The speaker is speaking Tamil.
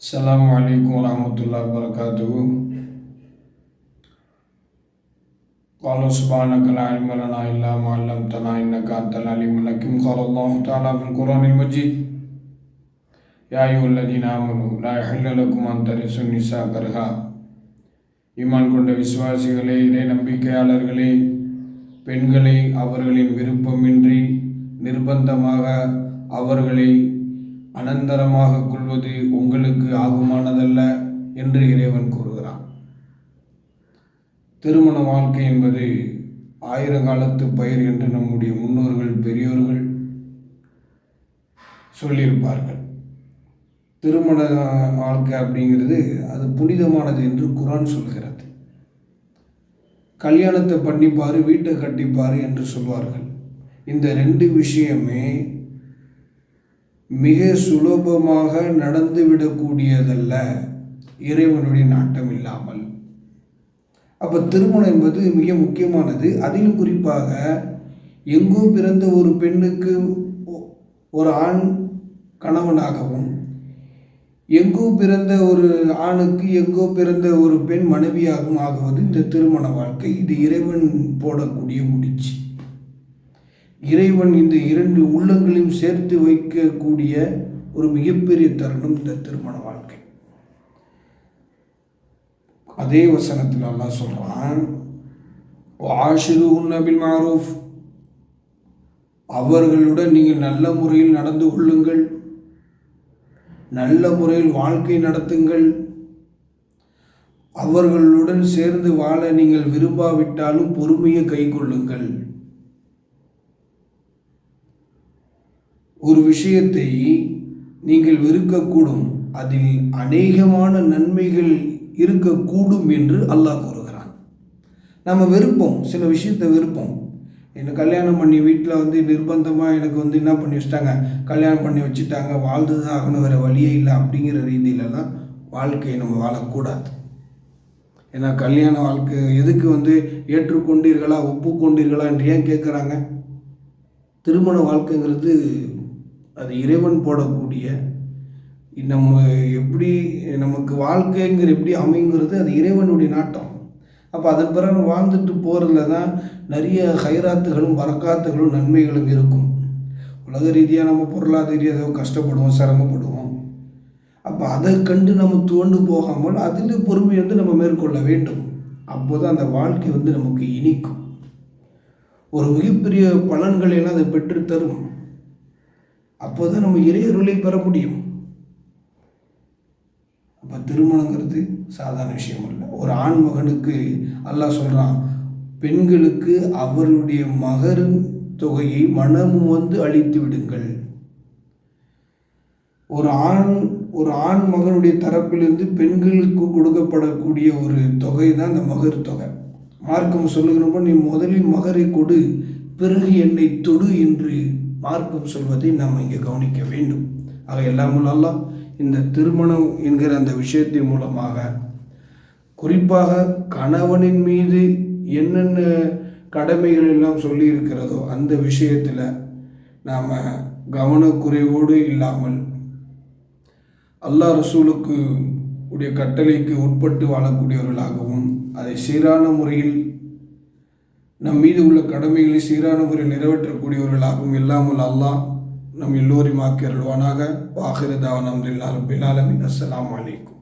السلام عليكم ورحمة الله وبركاته قال سبحانك لا علم لنا إلا ما علمتنا إنك أنت العليم الحكيم قال الله تعالى في القرآن المجيد يا أيها الذين آمنوا لا يحل لكم أن ترثوا النساء كرها ஈமான் கொண்ட விசுவாசிகளே இறை நம்பிக்கையாளர்களே பெண்களை அவர்களின் விருப்பமின்றி நிர்பந்தமாக அவர்களை அனந்தரமாக கொள்வது உங்களுக்கு ஆகுமானதல்ல என்று இறைவன் கூறுகிறான். திருமண வாழ்க்கை என்பது ஆயிர காலத்து பயிர் என்று நம்முடைய முன்னோர்கள் பெரியோர்கள் சொல்லியிருப்பார்கள். திருமண வாழ்க்கை அப்படிங்கிறது அது புனிதமானது என்று குரான் சொல்கிறது. கல்யாணத்தை பண்ணிப்பார் வீட்டை கட்டிப்பார் என்று சொல்வார்கள். இந்த ரெண்டு விஷயமே மிக சுலபமாக நடந்துவிடக்கூடியதல்ல இறைவனுடைய நாட்டம் இல்லாமல். அப்போ திருமணம் என்பது மிக முக்கியமானது. அதிலும் குறிப்பாக எங்கோ பிறந்த ஒரு பெண்ணுக்கு ஒரு ஆண் கணவனாகவும் எங்கோ பிறந்த ஒரு ஆணுக்கு எங்கோ பிறந்த ஒரு பெண் மனைவியாகவும் ஆகுவது இந்த திருமண வாழ்க்கை. இது இறைவன் போடக்கூடிய முடிச்சு. இறைவன் இந்த இரண்டு உள்ளங்களையும் சேர்த்து வைக்கக்கூடிய ஒரு மிகப்பெரிய தருணம் இந்த திருமண வாழ்க்கை. அதே வசனத்தில் அல்லா சொல்கிறான் ஆஷிரு உன்னபில் மாரூஃப். அவர்களுடன் நீங்கள் நல்ல முறையில் நடந்து கொள்ளுங்கள். நல்ல முறையில் வாழ்க்கை நடத்துங்கள். அவர்களுடன் சேர்ந்து வாழ நீங்கள் விரும்பாவிட்டாலும் பொறுமையை கை கொள்ளுங்கள் ஒரு விஷயத்தை நீங்கள் வெறுக்கக்கூடும். அதில் அநேகமான நன்மைகள் இருக்கக்கூடும் என்று அல்லாஹ் கூறுகிறான். நம்ம வெறுப்போம் சில விஷயத்தை வெறுப்போம். என்னை கல்யாணம் பண்ணி வீட்டில் வந்து நிர்பந்தமாக எனக்கு வந்து என்ன பண்ணி வச்சிட்டாங்க? கல்யாணம் பண்ணி வச்சுட்டாங்க வாழ்ந்து தான் ஆகணும் வேறு வழியே இல்லை அப்படிங்கிற ரீதியிலலாம் வாழ்க்கையை நம்ம வாழக்கூடாது. ஏன்னா கல்யாண வாழ்க்கை எதுக்கு வந்து ஏற்றுக்கொண்டீர்களா ஒப்புக்கொண்டீர்களா என்று ஏன் கேட்குறாங்க? திருமண வாழ்க்கைங்கிறது அது இறைவன் போடக்கூடிய நம்ம எப்படி நமக்கு வாழ்க்கைங்கிற எப்படி அமைங்கிறது அது இறைவனுடைய நாட்டம். அப்போ அதன் பிறகு வாழ்ந்துட்டு போகிறதுல தான் நிறைய ஹைராத்துகளும் வரக்காத்துகளும் நன்மைகளும் இருக்கும். உலக ரீதியாக நம்ம பொருளாதார ரீதியாக கஷ்டப்படுவோம் சிரமப்படுவோம். அப்போ அதை கண்டு நம்ம துவண்டு போகாமல் அதில் பொறுமை வந்து நம்ம மேற்கொள்ள வேண்டும். அப்போது அந்த வாழ்க்கை வந்து நமக்கு இனிக்கும். ஒரு மிகப்பெரிய பலன்களை எல்லாம் அதை பெற்றுத்தரும். அப்போதான் நம்ம இறையருளை பெற முடியும். அப்போ திருமணங்கிறது சாதாரண விஷயம் இல்லை ஒரு ஆண் மகனுக்கு அல்லாஹ் சொல்கிறான் பெண்களுக்கு அவருடைய மகரின் தொகையை மனமும் வந்து அழித்து விடுங்கள். ஒரு ஆண் ஒரு ஆண் மகனுடைய தரப்பிலிருந்து பெண்களுக்கு கொடுக்கப்படக்கூடிய ஒரு தொகை தான் இந்த மகர் தொகை. மார்க்கம் சொல்லுகிறப்ப நீ முதலில் மகரை கொடு பிறகு என்னை தொடு என்று மார்க்கம் சொல்வதை நாம் இங்கே கவனிக்க வேண்டும். ஆக எல்லாமும் இந்த திருமணம் என்கிற அந்த விஷயத்தின் மூலமாக குறிப்பாக கணவனின் மீது என்னென்ன கடமைகள் எல்லாம் சொல்லியிருக்கிறதோ அந்த விஷயத்தில் நாம் கவனக்குறைவோடு இல்லாமல் அல்லா ரசூலுக்கு உடைய கட்டளைக்கு உட்பட்டு வாழக்கூடியவர்களாகவும் அதை சீரான முறையில் நம் மீது உள்ள கடமைகளை சீரான முறையில் நிறைவேற்றக்கூடியவர்களாகவும் இல்லாமல் அல்லாஹ் நம் எல்லோரையும் ஆக்கியருள்வானாக வாகிரதாவன் அம்ரில்லா ரபில் அஸ்லாம் வலைக்கும்